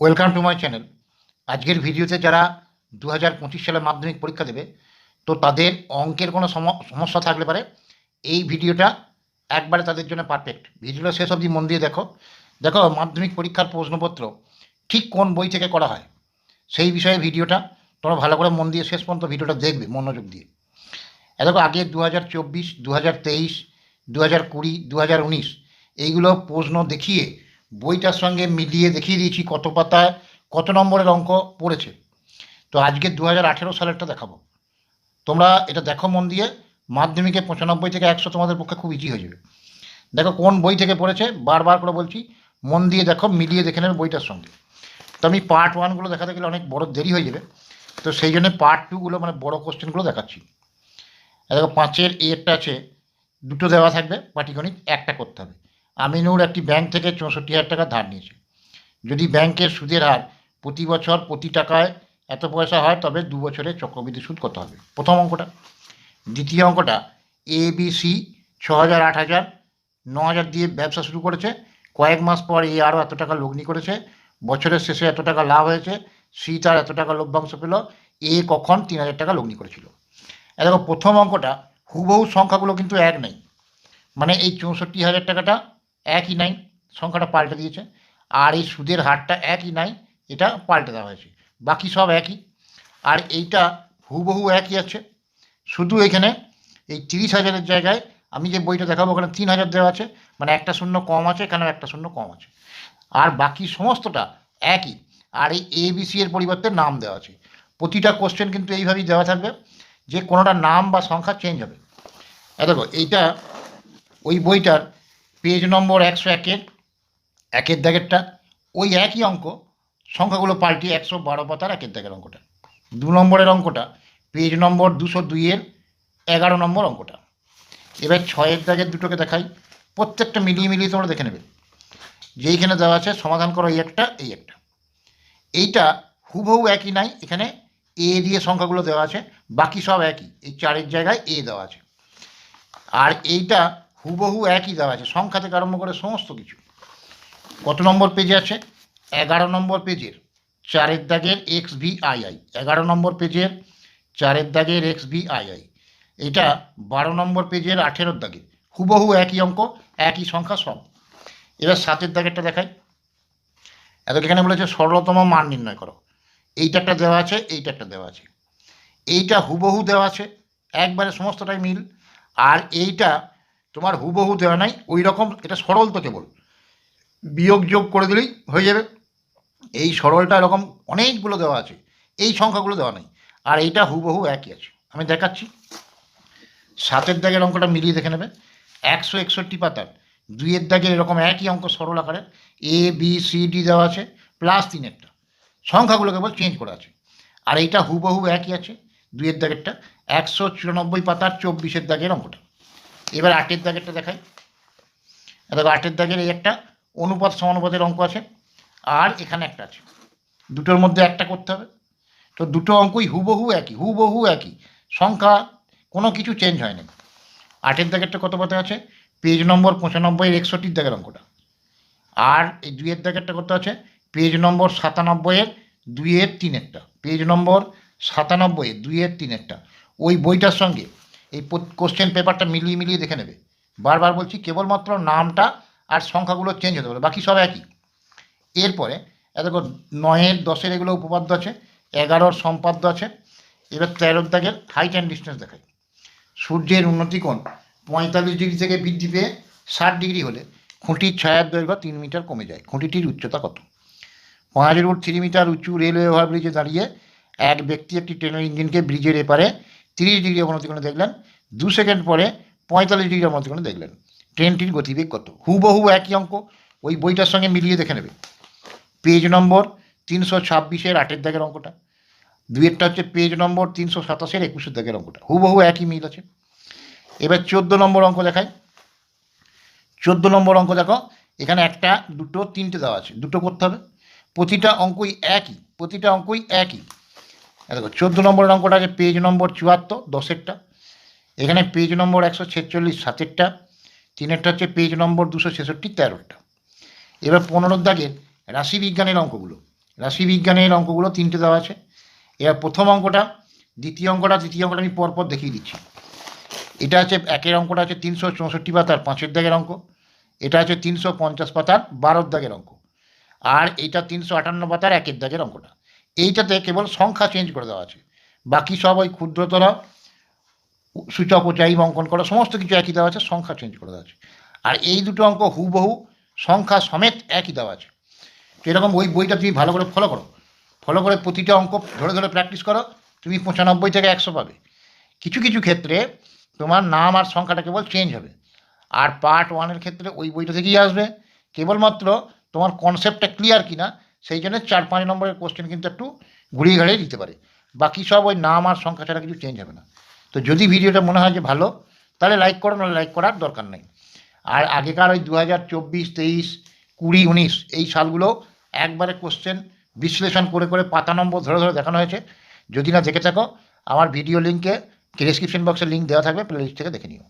Welcome to my channel. আজকের ভিডিওতে যারা দু হাজার পঁচিশ সালে মাধ্যমিক পরীক্ষা দেবে, তো তাদের অঙ্কের কোনো সম- সমস্যা থাকলে পারে। এই ভিডিওটা একবারে তাদের জন্য পারফেক্ট ভিডিওটা শেষ অবধি মন দিয়ে দেখো। দেখো, মাধ্যমিক পরীক্ষার প্রশ্নপত্র ঠিক কোন বই থেকে করা হয়? সেই বিষয়ে ভিডিওটা তোমরা ভালো করে মন দিয়ে শেষ পর্যন্ত ভিডিওটা দেখবে মনোযোগ দিয়ে। এ দেখো, আগে দু হাজার চব্বিশ দু হাজার তেইশ দু হাজার কুড়ি দু হাজার উনিশ, এইগুলো প্রশ্ন দেখিয়ে বইটার সঙ্গে মিলিয়ে দেখিয়ে দিয়েছি কত পাতায়, কত নম্বরের অঙ্ক পড়েছে। তো আজকে দু হাজার আঠেরো সালেরটা দেখাবো। তোমরা এটা দেখো মন দিয়ে, মাধ্যমিকে পঁচানব্বই থেকে একশো তোমাদের পক্ষে খুব ইজি হয়ে যাবে। দেখো কোন বই থেকে পড়েছে, বারবার করে বলছি, মন দিয়ে দেখো, মিলিয়ে দেখে নেবে বইটার সঙ্গে। তো আমি পার্ট ওয়ানগুলো দেখাতে গেলে অনেক বড় দেরি হয়ে যাবে। তো সেই জন্য পার্ট টুগুলো মানে বড় কোশ্চেনগুলো দেখাচ্ছি। দেখো পাঁচের একটা আছে, দুটো দেওয়া থাকবে, পাটিগণিত একটা করতে হবে। আমিনুর একটি ব্যাংক থেকে চৌষট্টি হাজার টাকা ধার নিয়েছে। যদি ব্যাংকের সুদের হার প্রতি বছর প্রতি টাকায় এত পয়সা হয়, তবে দু বছরে চক্রবৃদ্ধি সুদ কত হবে। প্রথম অঙ্কটা। দ্বিতীয় অঙ্কটা এ বি সি ছ হাজার, আট হাজার, ন হাজার দিয়ে ব্যবসা শুরু করেছে। কয়েক মাস পর এ আরও এত টাকা লগ্নি করেছে। বছরের শেষে এত টাকা লাভ হয়েছে। সি তার এত টাকা লভ্যাংশ পেল। এ কখন তিন হাজার টাকা লগ্নি করেছিল। দেখো, প্রথম অঙ্কটা, হুবহু সংখ্যাগুলো কিন্তু এক নেই। মানে এই চৌষট্টি হাজার টাকাটা একই নাই, সংখ্যাটা পাল্টে দিয়েছে। আর এই সুদের হারটা একই নাই, এটা পাল্টে দেওয়া হয়েছে। বাকি সব একই। আর এইটা হুবহু একই আছে। শুধু এখানে এই তিরিশ হাজারের জায়গায় আমি যে বইটা দেখাবো, ওখানে তিন হাজার দেওয়া আছে। মানে একটা শূন্য কম আছে এখানে একটা শূন্য কম আছে? আর বাকি সমস্তটা একই। আর এই এ এর পরিবর্তে নাম দেওয়া আছে। প্রতিটা কোশ্চেন কিন্তু এইভাবেই দেওয়া থাকবে, যে কোনোটা নাম বা সংখ্যা চেঞ্জ হবে। দেখো, এইটা ওই বইটার পেজ নম্বর একশো এক একের একের দাগেরটা, ওই একই অঙ্ক, সংখ্যাগুলো পাল্টিয়ে একশো বারো পাতার একের দাগের অঙ্কটা। দু নম্বরের অঙ্কটা পেজ নম্বর দুশো দুইয়ের এগারো নম্বর অঙ্কটা। এবার ছয়ের দাগের দুটোকে দেখাই, প্রত্যেকটা মিলিয়ে মিলিয়ে তোমরা দেখে নেবে। যেইখানে দেওয়া আছে, সমাধান করো এই একটা এই একটা। এইটা হুবহু একই নাই, এখানে এ দিয়ে সংখ্যাগুলো দেওয়া আছে, বাকি সব একই, এই চারের জায়গায় এ দেওয়া আছে। আর এইটা হুবহু একই দেওয়া আছে, সংখ্যা থেকে আরম্ভ করে সমস্ত কিছু। কত নম্বর পেজে আছে? এগারো নম্বর পেজের চারের দাগের এক্স ভি আই আই এগারো নম্বর পেজের চারের দাগের এক্স ভি আই আই এটা বারো নম্বর পেজের আঠেরোর দাগের। হুবহু একই অঙ্ক, একই সংখ্যা সব। এবার সাতের দাগেরটা দেখাই। এত এখানে বলেছে সরলতম মান নির্ণয় করো। এইটা একটা দেওয়া আছে এইটা একটা দেওয়া আছে। এইটা হুবহু দেওয়া আছে, একবারে সমস্তটাই মিল। আর এইটা তোমার হুবহু দেওয়া নাই ওই রকম এটা সরল তো কেবল বিয়োগ যোগ করে দিলেই হয়ে যাবে। এই সরলটা এরকম অনেকগুলো দেওয়া আছে, এই সংখ্যাগুলো দেওয়া নেই। আর এইটা হুবহু একই আছে। আমি দেখাচ্ছি। সাতের দাগের অঙ্কটা মিলিয়ে দেখে নেবে। একশো একষট্টি পাতার, দুইয়ের দাগের এরকম একই অঙ্ক সরল আকারে এ বি সি ডি দেওয়া আছে প্লাস তিনেরটা। সংখ্যাগুলো কেবল চেঞ্জ করা আছে। আর এইটা হুবহু একই আছে, দুইয়ের দাগেরটা। একশো চুরানব্বই পাতার চব্বিশের দাগের অঙ্কটা। এবার আটের দাগেরটা দেখাই। দেখো আটের দাগের এই একটা অনুপাত সমানুপাতের অঙ্ক আছে, আর এখানে একটা আছে। দুটোর মধ্যে একটা করতে হবে। তো দুটো অঙ্কই হুবহু একই হুবহু একই। সংখ্যা কোনো কিছু চেঞ্জ হয়নি। আটের দাগেরটা কত পাতা আছে? পেজ নম্বর পঁচানব্বই একষট্টির দাগের অঙ্কটা। আর এই দুইয়ের দাগেরটা কত আছে? পেজ নম্বর সাতানব্বইয়ের দুইয়ের তিনেরটা। পেজ নম্বর সাতানব্বইয়ের দুইয়ের তিনেরটা। ওই বইটার সঙ্গে এই কোশ্চেন পেপারটা মিলিয়ে মিলিয়ে দেখে নেবে। বারবার বলছি, কেবলমাত্র নামটা আর সংখ্যাগুলো চেঞ্জ হতে পারে, বাকি সব একই। এরপরে দেখো, নয়ের, দশের এগুলো উপপাদ্য আছে, এগারোর সম্পাদ্য আছে, এবার তেরোর দাগের হাইট অ্যান্ড ডিস্টেন্স দেখাই। সূর্যের উন্নতিকোণ পঁয়তাল্লিশ ডিগ্রি থেকে বৃদ্ধি পেয়ে ষাট ডিগ্রি হলে খুঁটির ছায়ার দৈর্ঘ্য তিন মিটার কমে যায়। খুঁটিটির উচ্চতা কত? পাঁচ রুট থ্রি মিটার উঁচু রেলওয়ে ওভারব্রিজে দাঁড়িয়ে এক ব্যক্তি একটি ট্রেনের ইঞ্জিনকে ব্রিজের এপারে তিরিশ ডিগ্রি অবনতিকোণে দেখলেন, দু সেকেন্ড পরে পঁয়তাল্লিশ ডিগ্রি অবনতিকোণে দেখলেন। ট্রেনটির গতিবেগ কত? হুবহু একই অঙ্ক, ওই বইটার সঙ্গে মিলিয়ে দেখে নেবে। পেজ নম্বর তিনশো ছাব্বিশের আটের দাগের অঙ্কটা, দুইয়েরটা হচ্ছে পেজ নম্বর তিনশো সাতাশের একুশের দাগের অঙ্কটা, হুবহু একই মিল আছে। এবার চোদ্দ নম্বর অঙ্ক দেখাই। চোদ্দ নম্বর অঙ্ক দেখো, এখানে একটা, দুটো, তিনটে দেওয়া আছে, দুটো করতে হবে। প্রতিটা অঙ্কই একই, প্রতিটা অঙ্কই একই। দেখো চোদ্দ নম্বরের অঙ্কটা আছে পেজ নম্বর চুয়াত্তর, দশেরটা। এখানে পেজ নম্বর একশো ছেচল্লিশ, সাতেরটা। তিনেরটা হচ্ছে পেজ নম্বর দুশো ছেষট্টি, তেরোটা। এবার পনেরোর দাগের রাশি বিজ্ঞানের অঙ্কগুলো। রাশিবিজ্ঞানের অঙ্কগুলো তিনটে দেওয়া আছে। এবার প্রথম অঙ্কটা, দ্বিতীয় অঙ্কটা, তৃতীয় অঙ্কটা আমি পরপর দেখিয়ে দিচ্ছি। এটা আছে একের অঙ্কটা আছে তিনশো চৌষট্টি পাতার পাঁচের দাগের অঙ্ক। এটা আছে তিনশো পঞ্চাশ পাতার বারোর দাগের অঙ্ক। আর এটা তিনশো আটান্ন পাতার একের দাগের অঙ্কটা। এইটাতে কেবল সংখ্যা চেঞ্জ করে দেওয়া আছে। বাকি সব ওই ক্ষুদ্রতর, সূচক ও চাইব অঙ্কন করা, সমস্ত কিছু একই দেওয়া আছে, সংখ্যা চেঞ্জ করে দেওয়া আছে। আর এই দুটো অঙ্ক হুবহু সংখ্যা সমেত একই দেওয়া আছে। তো এরকম ওই বইটা তুমি ভালো করে ফলো করো। ফলো করে প্রতিটা অঙ্ক ধরে ধরে প্র্যাকটিস করো, তুমি পঁচানব্বই থেকে একশো পাবে। কিছু কিছু ক্ষেত্রে তোমার নাম আর সংখ্যাটা কেবল চেঞ্জ হবে। আর পার্ট ওয়ানের ক্ষেত্রে ওই বইটা থেকেই আসবে। কেবলমাত্র তোমার কনসেপ্টটা ক্লিয়ার কিনা সেই জন্য চার, পাঁচ নম্বরের কোশ্চেন কিন্তু একটু ঘুরিয়ে ঘাড়িয়ে দিতে পারে। বাকি সব ওই নাম আর সংখ্যা ছাড়া কিছু চেঞ্জ হবে না। তো যদি ভিডিওটা মনে হয় যে ভালো, তাহলে লাইক করো নাহলে লাইক করার দরকার নেই। আর আগেকার ওই দু হাজার চব্বিশ, তেইশ, কুড়ি, উনিশ, এই সালগুলো একবারে কোশ্চেন বিশ্লেষণ করে করে পাতা নম্বর ধরে ধরে দেখানো হয়েছে। যদি না দেখে থাকো, আমার ভিডিও লিঙ্কে ডিসক্রিপশন বক্সে লিঙ্ক দেওয়া থাকবে প্লে লিস্ট থেকে দেখে নিও।